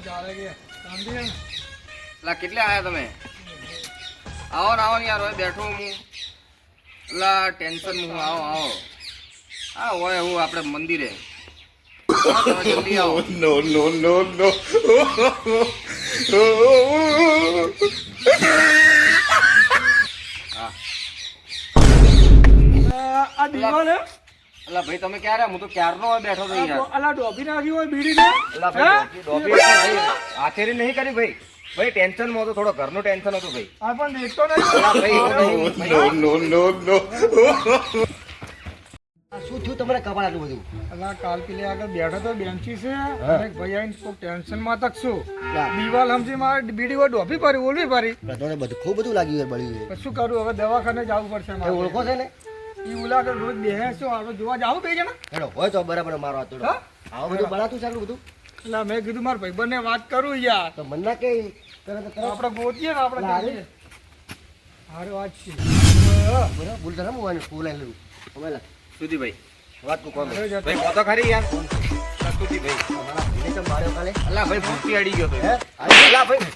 ચાલે કે? શાંતિ લા કેટલે આવ્યા તમે? આવો ને આવો ને યાર હવે બેઠો હું. લા ટેન્શન હું આવો આવો. હા હોય હું આપણે મંદિરે. જલ્દી આવો. No, no, no, no. આ હે? અલા ભાઈ તમે ક્યારે? હું તો ક્યારનો બેઠો તો યાર અલા ડોબી નાખી હોય? અલા ભાઈ ડોબી નહીં કરી ભાઈ. ભાઈ ટેન્શનમાં થોડો ઘરનું ટેન્શન હતું ભાઈ. પણ દેખતો નહીં. શું થયું તમારે કપાળ આટલું બધું? અલા કાલ પેલી આગળ બેઠો તો બેન્ચી છે. અને ભાઈ તકશું લા. દીવાલ સમજી મારે બીડી વાર ડોફી પાડી ઓલવી પાડી પ્રધોને બધું ખૂબ બધું લાગ્યું બળ્યું. શું કરું હવે દવાખાને જવું પડશે ઓળખો છે ને? ઈ ઉલા કે રોજ બેહે આપણે જોવા જાવું બે જણા? હેડો હોય તો બરાબર મારો હાથ તોડો. બધું બનાતું છે બધું? એટલે મેં કીધું મારા ભાઈબંધને વાત કરું યાર. તો મન કે તરત તરત આપણે ગોતીએ ને આપણે લા, કરીએ. વાત છે. બરાબર ભૂલ થાય હું આને ફૂલ આઈ લઉં હવે લા, ભાઈ વાત તું કોમ. ભાઈ કહો ખરી યાર. સુધીભાઈ. તમારા ભાઈને કેમ માર્યો કાલે અલા ભાઈ ભૂખી અડી ગયો તો. હે? અલા ભાઈ.